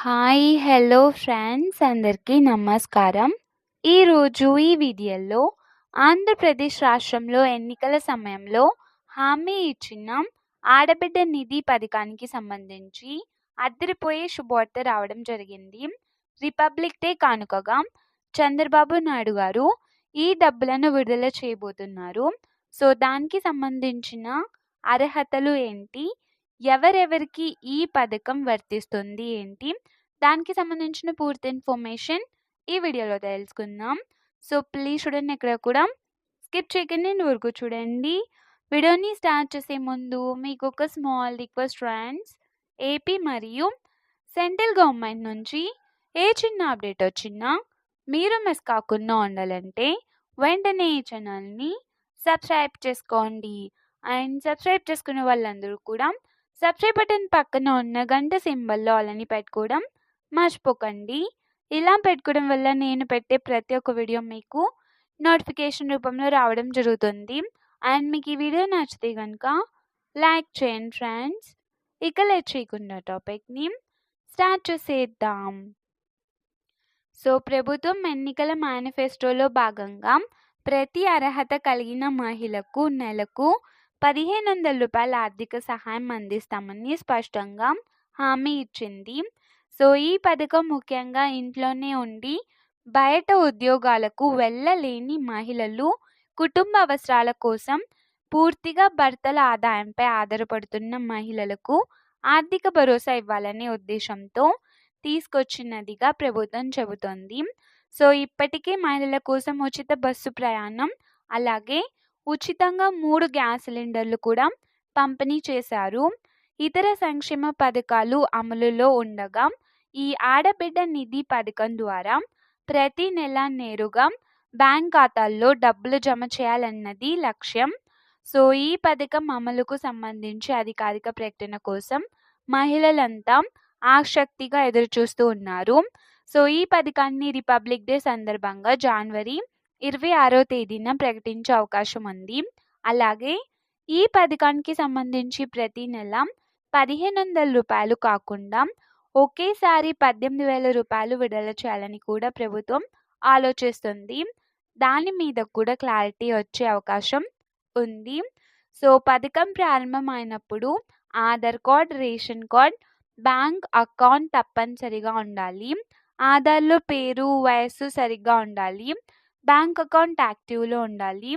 Hi hello friends అందరికీ నమస్కారం. ఈరోజు ఈ వీడియోలో ఆంధ్రప్రదేశ్ రాష్ట్రంలో ఎన్నికల సమయంలో హామీ ఇచ్చిన. ఆడబిడ్డ నిధి పథకానికి సంబంధించి అద్దరిపోయే శుభవార్త రావడం జరిగింది. రిపబ్లిక్ డే కానుకగా చంద్రబాబు నాయుడు గారు ఈ డబ్బులను విడుదల చేయబోతున్నారు. సో దానికి సంబంధించిన అర్హతలు ఏంటి? ఎవరెవరికి ఈ పథకం వర్తిస్తుంది ఏంటి? దానికి సంబంధించిన పూర్తి ఇన్ఫర్మేషన్ ఈ వీడియోలో తెలుసుకుందాం. సో ప్లీజ్ చూడండి ఎక్కడ కూడా. స్కిప్ చేయకండి వరకు చూడండి. వీడియోని స్టార్ట్ చేసే ముందు మీకు ఒక స్మాల్ రిక్వెస్ట్ ఫ్రెండ్స్ ఏపీ మరియు సెంట్రల్ గవర్నమెంట్ నుంచి ఏ చిన్న అప్డేట్ వచ్చినా మీరు మిస్ కాకుండా ఉండాలంటే వెంటనే ఈ ఛానల్ని సబ్స్క్రైబ్ చేసుకోండి. అండ్ సబ్స్క్రైబ్ చేసుకునే వాళ్ళందరూ కూడా సబ్స్క్రైబ్ బటన్ పక్కన ఉన్న గంట సింబల్లో అలాని పెట్టుకోవడం మర్చిపోకండి. ఇలా పెట్టుకోవడం వల్ల నేను పెట్టే ప్రతి ఒక్క వీడియో మీకు నోటిఫికేషన్ రూపంలో రావడం జరుగుతుంది. అండ్ మీకు ఈ వీడియో నచ్చితే కనుక లైక్ చేయండి ఫ్రెండ్స్. ఇక లెట్ చేయకుండా టాపిక్ని స్టార్ట్ చేసేద్దాం. సో ప్రభుత్వం ఎన్నికల మేనిఫెస్టోలో భాగంగా ప్రతి అర్హత కలిగిన మహిళకు నెలకు పదిహేను వందల రూపాయల ఆర్థిక సహాయం అందిస్తామని స్పష్టంగా హామీ ఇచ్చింది. సో ఈ పథకం ముఖ్యంగా ఇంట్లోనే ఉండి బయట ఉద్యోగాలకు వెళ్ళలేని మహిళలు కుటుంబ అవసరాల కోసం పూర్తిగా భర్తల ఆదాయంపై ఆధారపడుతున్న మహిళలకు ఆర్థిక భరోసా ఇవ్వాలనే ఉద్దేశంతో తీసుకొచ్చినదిగా ప్రభుత్వం చెబుతోంది. సో ఇప్పటికే మహిళల కోసం ఉచిత బస్సు ప్రయాణం అలాగే ఉచితంగా మూడు గ్యాస్ సిలిండర్లు కూడా పంపిణీ చేశారు. ఇతర సంక్షేమ పథకాలు అమలులో ఉండగా ఈ ఆడబిడ్డ నిధి పథకం ద్వారా ప్రతి నెల నేరుగా బ్యాంక్ ఖాతాల్లో డబ్బులు జమ చేయాలన్నది లక్ష్యం. సో ఈ పథకం అమలుకు సంబంధించి అధికారిక ప్రకటన కోసం మహిళలంతా ఆసక్తిగా ఎదురుచూస్తూ ఉన్నారు. సో ఈ పథకాన్ని రిపబ్లిక్ డే సందర్భంగా జనవరి ఇరవై ఆరో తేదీన ప్రకటించే అవకాశం ఉంది. అలాగే ఈ పథకానికి సంబంధించి ప్రతి నెల పదిహేను వందల రూపాయలు కాకుండా ఒకేసారి పద్దెనిమిది వేల రూపాయలు విడుదల చేయాలని కూడా ప్రభుత్వం ఆలోచిస్తుంది. దాని మీద కూడా క్లారిటీ వచ్చే అవకాశం ఉంది. సో పథకం ప్రారంభమైనప్పుడు Aadhaar card ration card bank account తప్పనిసరిగా ఉండాలి. ఆధార్లో పేరు వయస్సు సరిగ్గా ఉండాలి. బ్యాంక్ అకౌంట్ యాక్టివ్లో ఉండాలి.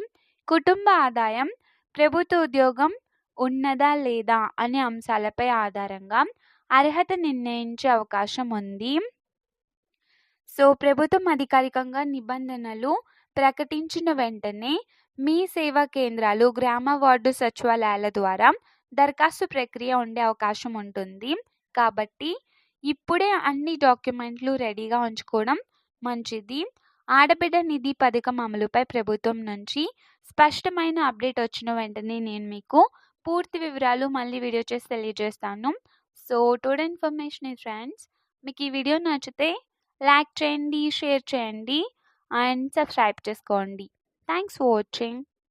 కుటుంబ ఆదాయం ప్రభుత్వ ఉద్యోగం ఉన్నదా లేదా అనే అంశాలపై ఆధారంగా అర్హత నిర్ణయించే అవకాశం ఉంది. సో ప్రభుత్వం అధికారికంగా నిబంధనలు ప్రకటించిన వెంటనే మీ సేవా కేంద్రాలు గ్రామ వార్డు సచివాలయాల ద్వారా దరఖాస్తు ప్రక్రియ ఉండే అవకాశం ఉంటుంది. కాబట్టి ఇప్పుడే అన్ని డాక్యుమెంట్లు రెడీగా ఉంచుకోవడం మంచిది. ఆడబిడ్డ నిధి పథకం అమలుపై ప్రభుత్వం నుంచి స్పష్టమైన అప్డేట్ వచ్చిన వెంటనే నేను మీకు పూర్తి వివరాలు మళ్ళీ వీడియో చేసి తెలియజేస్తాను. సో టోడ్ ఇన్ఫర్మేషన్ ఫ్రెండ్స్ మీకు ఈ వీడియో నచ్చితే లైక్ చేయండి షేర్ చేయండి అండ్ సబ్స్క్రైబ్ చేసుకోండి. Thanks for watching